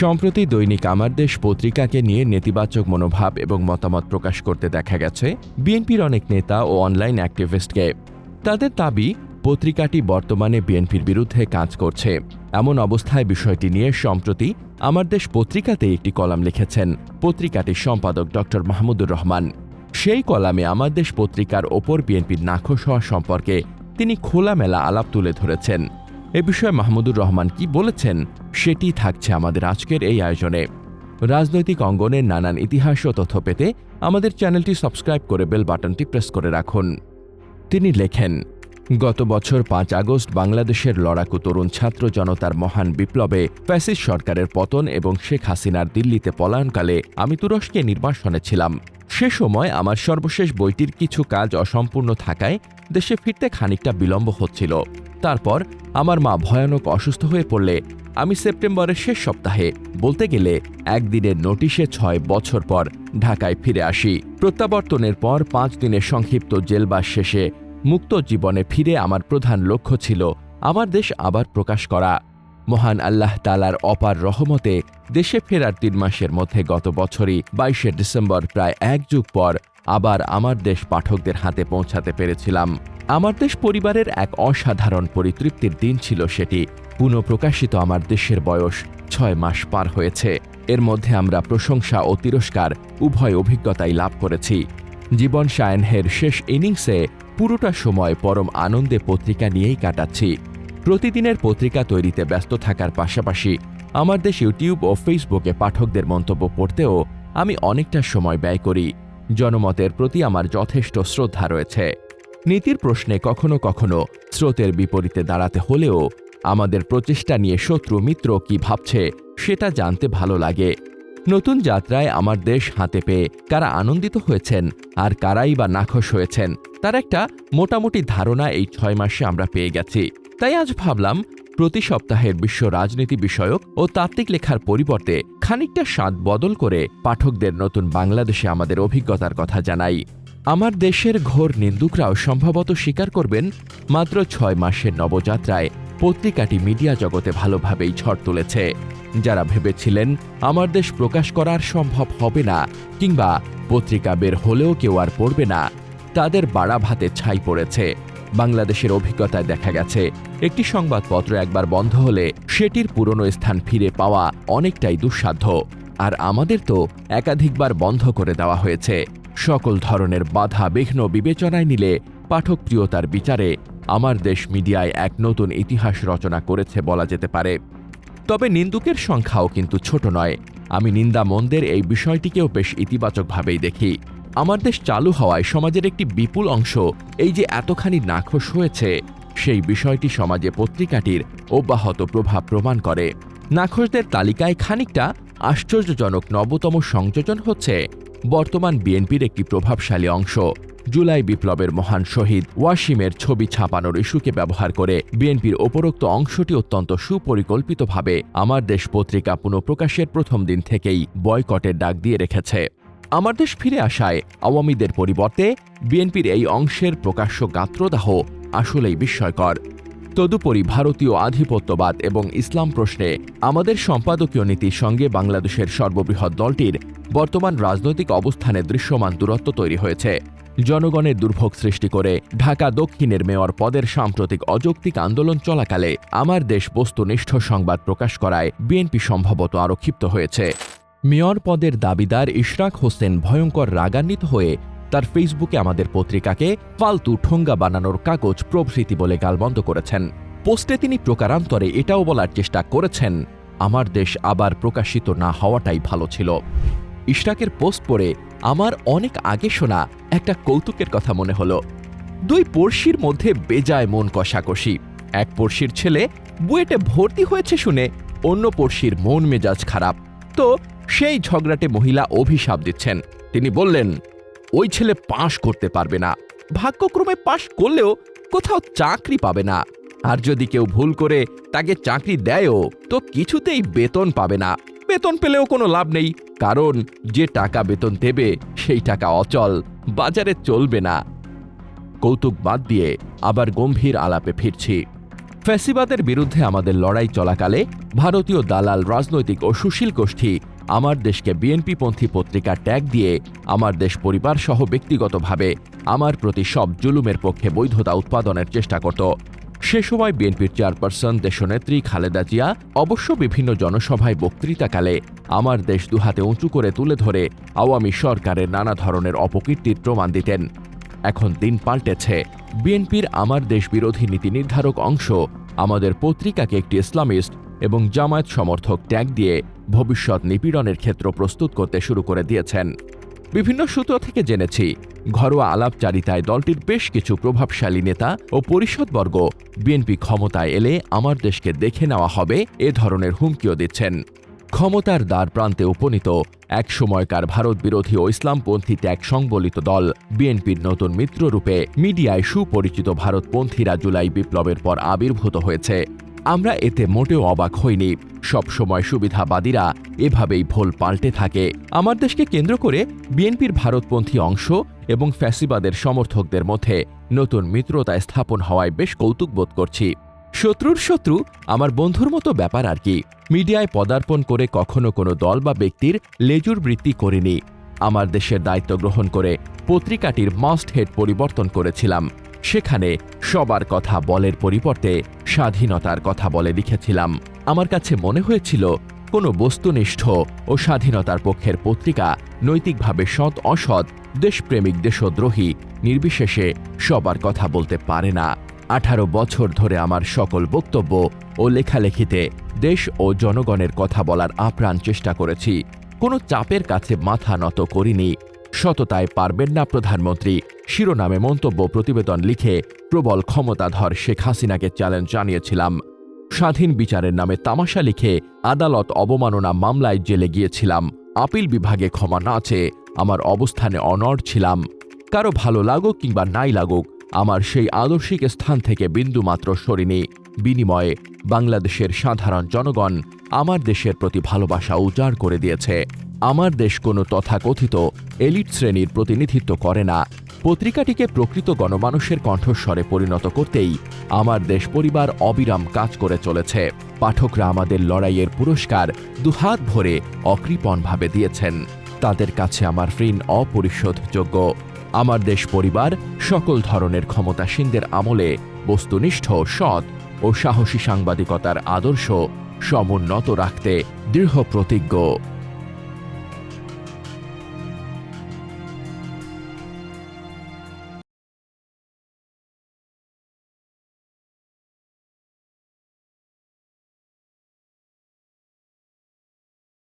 সম্প্রতি দৈনিক আমার দেশ পত্রিকাকে নিয়ে নেতিবাচক মনোভাব এবং মতামত প্রকাশ করতে দেখা গেছে বিএনপির অনেক নেতা ও অনলাইন অ্যাক্টিভিস্টকে। তাদের দাবি, পত্রিকাটি বর্তমানে বিএনপির বিরুদ্ধে কাজ করছে। এমন অবস্থায় বিষয়টি নিয়ে সম্প্রতি আমার দেশ পত্রিকাতে একটি কলাম লিখেছেন পত্রিকাটির সম্পাদক ড মাহমুদুর রহমান। সেই কলামে আমার দেশ পত্রিকার ওপর বিএনপির নাখোশ হওয়া সম্পর্কে তিনি খোলামেলা আলাপ তুলে ধরেছেন। এ বিষয়ে মাহমুদুর রহমান কি বলেছেন সেটি থাকছে আমাদের আজকের এই আয়োজনে। রাজনৈতিক অঙ্গনের নানান ইতিহাস ও তথ্য পেতে আমাদের চ্যানেলটি সাবস্ক্রাইব করে বেল বাটনটি প্রেস করে রাখুন। তিনি লেখেন, গত বছর পাঁচ আগস্ট বাংলাদেশের লড়াকু তরুণ ছাত্র জনতার মহান বিপ্লবে ফ্যাসিস সরকারের পতন এবং শেখ হাসিনার দিল্লিতে পলায়নকালে আমি তুরস্কে নির্বাসনে ছিলাম। সে সময় আমার সর্বশেষ বইটির কিছু কাজ অসম্পূর্ণ থাকায় দেশে ফিরতে খানিকটা বিলম্ব হচ্ছিল। তারপর আমার মা ভয়ানক অসুস্থ হয়ে পড়লে আমি সেপ্টেম্বরের শেষ সপ্তাহে, বলতে গেলে একদিনের নোটিশে ছয় বছর পর ঢাকায় ফিরে আসি। প্রত্যাবর্তনের পর পাঁচ দিনের সংক্ষিপ্ত জেলবাস শেষে মুক্ত জীবনে ফিরে আমার প্রধান লক্ষ্য ছিল আমার দেশ আবার প্রকাশ করা। মহান আল্লাহ তালার অপার রহমতে দেশে ফেরার তিন মাসের মধ্যে গত বছরই বাইশে ডিসেম্বর প্রায় এক যুগ পর আবার আমার দেশ পাঠকদের হাতে পৌঁছাতে পেরেছিলাম। আমার দেশ পরিবারের এক অসাধারণ পরিতৃপ্তির দিন ছিল সেটি। পুনঃপ্রকাশিত আমার দেশের বয়স ছয় মাস পার হয়েছে। এর মধ্যে আমরা প্রশংসা ও তিরস্কার, উভয় অভিজ্ঞতাই লাভ করেছি। জীবন সায়নহের শেষ ইনিংসে পুরোটা সময় পরম আনন্দে পত্রিকা নিয়েই কাটাচ্ছি। প্রতিদিনের পত্রিকা তৈরিতে ব্যস্ত থাকার পাশাপাশি আমার দেশ ইউটিউব ও ফেসবুকে পাঠকদের মন্তব্য পড়তেও আমি অনেকটা সময় ব্যয় করি। জনমতের প্রতি আমার যথেষ্ট শ্রদ্ধা রয়েছে। নীতির প্রশ্নে কখনো কখনো স্রোতের বিপরীতে দাঁড়াতে হলেও আমাদের প্রচেষ্টা নিয়ে শত্রু মিত্র কি ভাবছে সেটা জানতে ভালো লাগে। নতুন যাত্রায় আমার দেশ হাতে পেয়ে কারা আনন্দিত হয়েছেন আর কারাই বা নাখোশ হয়েছেন, তার একটা মোটামুটি ধারণা এই ছয় মাসে আমরা পেয়ে গেছি। তাই আজ ভাবলাম, প্রতি সপ্তাহের বিশ্ব রাজনীতি বিষয়ক ও তাত্ত্বিক লেখার পরিবর্তে খানিকটা স্বাদ বদল করে পাঠকদের নতুন বাংলাদেশে আমাদের অভিজ্ঞতার কথা জানাই। আমার দেশের ঘোর নিন্দুকরাও সম্ভবত স্বীকার করবেন, মাত্র ছয় মাসের নবযাত্রায় পত্রিকাটি মিডিয়া জগতে ভালোভাবেই ঝড় তুলেছে। যারা ভেবেছিলেন, আমার দেশ প্রকাশ করার সম্ভব হবে না কিংবা পত্রিকা বের হলেও কেউ আর পড়বে না তাদের বাড়া ভাতে ছাই পড়েছে। বাংলাদেশের অভিজ্ঞতায় দেখা গেছে, একটি সংবাদপত্র একবার বন্ধ হলে সেটির পুরনো স্থান ফিরে পাওয়া অনেকটাই দুঃসাধ্য। আর আমাদের তো একাধিকবার বন্ধ করে দেওয়া হয়েছে। সকল ধরনের বাধা, বিঘ্ন, বিবেচনায় নিলে পাঠকপ্রিয়তার বিচারে আমার দেশ মিডিয়ায় এক নতুন ইতিহাস রচনা করেছে বলা যেতে পারে। তবে নিন্দুকের সংখ্যাও কিন্তু ছোট নয়। আমি নিন্দা মন্দের এই বিষয়টিকেও বেশ ইতিবাচকভাবেই দেখি। আমার দেশ চালু হওয়ায় সমাজের একটি বিপুল অংশ এই যে এতখানি নাখোশ হয়েছে, সেই বিষয়টি সমাজে পত্রিকাটির অব্যাহত প্রভাব প্রমাণ করে। নাখোশদের তালিকায় খানিকটা আশ্চর্যজনক নবতম সংযোজন হচ্ছে বর্তমান বিএনপির একটি প্রভাবশালী অংশ। জুলাই বিপ্লবের মহান শহীদ ওয়াসিমের ছবি ছাপানোর ইস্যুকে ব্যবহার করে বিএনপির ওপরোক্ত অংশটি অত্যন্ত সুপরিকল্পিতভাবে আমার দেশ পত্রিকা পুনঃপ্রকাশের প্রথম দিন থেকেই বয়কটের ডাক দিয়ে রেখেছে। আমার দেশ ফিরে আসায় আওয়ামীদের পরিবর্তে বিএনপির এই অংশের প্রকাশ্য গাত্রদাহ আসলেই বিস্ময়কর। তদুপরি ভারতীয় আধিপত্যবাদ এবং ইসলাম প্রশ্নে আমাদের সম্পাদকীয় নীতির সঙ্গে বাংলাদেশের সর্ববৃহৎ দলটির বর্তমান রাজনৈতিক অবস্থানে দৃশ্যমান দূরত্ব তৈরি হয়েছে। জনগণের দুর্ভোগ সৃষ্টি করে ঢাকা দক্ষিণের মেয়র পদের সাম্প্রতিক অযৌক্তিক আন্দোলন চলাকালে আমার দেশ বস্তুনিষ্ঠ সংবাদ প্রকাশ করায় বিএনপি সম্ভবত আরও ক্ষিপ্ত হয়েছে। মেয়র পদের দাবিদার ইশরাক হোসেন ভয়ঙ্কর রাগান্বিত হয়ে তার ফেসবুকে আমাদের পত্রিকাকে ফালতু ঠোঙ্গা বানানোর কাগজ প্রভৃতি বলে গালবন্ধ করেছেন। পোস্টে তিনি প্রকারান্তরে এটাও বলার চেষ্টা করেছেন, আমার দেশ আবার প্রকাশিত না হওয়াটাই ভালো ছিল। ইশরাকের পোস্ট পড়ে, আমার অনেক আগে শোনা একটা কৌতুকের কথা মনে হলো। দুই পড়শির মধ্যে বেজায় মন কষাকষি। এক পড়শির ছেলে বুয়েটে ভর্তি হয়েছে শুনে অন্য পড়শির মন মেজাজ খারাপ। তো সেই ঝগড়াটে মহিলা অভিশাপ দিচ্ছেন। তিনি বললেন, ওই ছেলে পাশ করতে পারবে না। ভাগ্যক্রমে পাশ করলেও কোথাও চাকরি পাবে না। আর যদি কেউ ভুল করে তাকে চাকরি দেয়ও, তো কিছুতেই বেতন পাবে না। বেতন পেলেও কোনো লাভ নেই, কারণ যে টাকা বেতন দেবে, সেই টাকা অচল, বাজারে চলবে না। কৌতুক বাদ দিয়ে আবার গম্ভীর আলাপে ফিরছি। ফ্যাসিবাদের বিরুদ্ধে আমাদের লড়াই চলাকালে ভারতীয় দালাল রাজনৈতিক ও সুশীল গোষ্ঠী আমার দেশকে বিএনপিপন্থী পত্রিকা ট্যাগ দিয়ে আমার দেশ পরিবার সহ ব্যক্তিগতভাবে আমার প্রতি সব জুলুমের পক্ষে বৈধতা উৎপাদনের চেষ্টা করত। সে সময় বিএনপির চেয়ারপারসন দেশনেত্রী খালেদা জিয়া অবশ্য বিভিন্ন জনসভায় বক্তৃতাকালে আমার দেশ দুহাতে উঁচু করে তুলে ধরে আওয়ামী সরকারের নানা ধরনের অপকীর্তির প্রমাণ দিতেন। এখন দিন পাল্টেছে। বিএনপির আমার দেশ বিরোধী নীতি নির্ধারক অংশ আমাদের পত্রিকাকে একটি ইসলামিস্ট এবং জামায়াত সমর্থক ট্যাগ দিয়ে ভবিষ্যৎ নিপীড়নের ক্ষেত্র প্রস্তুত করতে শুরু করে দিয়েছেন। বিভিন্ন সূত্র থেকে জেনেছি, ঘরোয়া আলাপচারিতায় দলটির বেশ কিছু প্রভাবশালী নেতা ও পরিষদবর্গ বিএনপি ক্ষমতায় এলে আমার দেশকে দেখে নেওয়া হবে এ ধরনের হুমকিও দিচ্ছেন। ক্ষমতার দ্বার প্রান্তে উপনীত এক সময়কার ভারত বিরোধী ও ইসলামপন্থী ত্যাগ সংবলিত দল বিএনপির নতুন মিত্ররূপে মিডিয়ায় সুপরিচিত ভারতপন্থীরা জুলাই বিপ্লবের পর আবির্ভূত হয়েছে। আমরা এতে মোটেও অবাক হইনি। সবসময় সুবিধাবাদীরা এভাবেই ভোল পাল্টে থাকে। আমার দেশকে কেন্দ্র করে বিএনপির ভারতপন্থী অংশ এবং ফ্যাসিবাদের সমর্থকদের মধ্যে নতুন মিত্রতা স্থাপন হওয়ায় বেশ কৌতুক বোধ করছি। শত্রুর শত্রু আমার বন্ধুর মতো ব্যাপার আর কি। মিডিয়ায় পদার্পণ করে কখনো কোনো দল বা ব্যক্তির লেজুর বৃত্তি করিনি। আমার দেশের দায়িত্ব গ্রহণ করে পত্রিকাটির মাস্ট হেড পরিবর্তন করেছিলাম। সেখানে সবার কথা বলের পরিবর্তে স্বাধীনতার কথা বলে লিখেছিলাম। আমার কাছে মনে হয়েছিল, কোনো বস্তুনিষ্ঠ ও স্বাধীনতার পক্ষের পত্রিকা নৈতিকভাবে সৎ অসৎ, দেশপ্রেমিক, দেশদ্রোহী, নির্বিশেষে সবার কথা বলতে পারে না। আঠারো বছর ধরে আমার সকল বক্তব্য ও লেখালেখিতে দেশ ও জনগণের কথা বলার আপ্রাণ চেষ্টা করেছি। কোনো চাপের কাছে মাথা নত করিনি। সততায় পারবেন না প্রধানমন্ত্রী। শিরোনামে মন্তব্য প্রতিবেদন লিখে প্রবল ক্ষমতাধর শেখ হাসিনাকে চ্যালেঞ্জ জানিয়েছিলাম। স্বাধীন বিচারের নামে তামাশা লিখে আদালত অবমাননা মামলায় জেলে গিয়েছিলাম। আপিল বিভাগে ক্ষমা না চেয়ে আমার অবস্থানে অনড় ছিলাম। কারও ভালো লাগুক কিংবা নাই লাগুক, আমার সেই আদর্শিক স্থান থেকে বিন্দুমাত্র সরিনি। বিনিময়ে বাংলাদেশের সাধারণ জনগণ আমার দেশের প্রতি ভালোবাসা উজাড় করে দিয়েছে। আমার দেশ কোনো তথাকথিত এলিট শ্রেণির প্রতিনিধিত্ব করে না। পত্রিকাটিকে প্রকৃত গণমানুষের কণ্ঠস্বরে পরিণত করতেই আমার দেশ পরিবার অবিরাম কাজ করে চলেছে। পাঠকরা আমাদের লড়াইয়ের পুরস্কার দুহাত ভরে অকৃপণভাবে দিয়েছেন। তাদের কাছে আমার ঋণ অপরিশোধযোগ্য। আমার দেশ পরিবার সকল ধরনের ক্ষমতাসীনদের আমলে বস্তুনিষ্ঠ, সৎ ও সাহসী সাংবাদিকতার আদর্শ সমুন্নত রাখতে দৃঢ় প্রতিজ্ঞ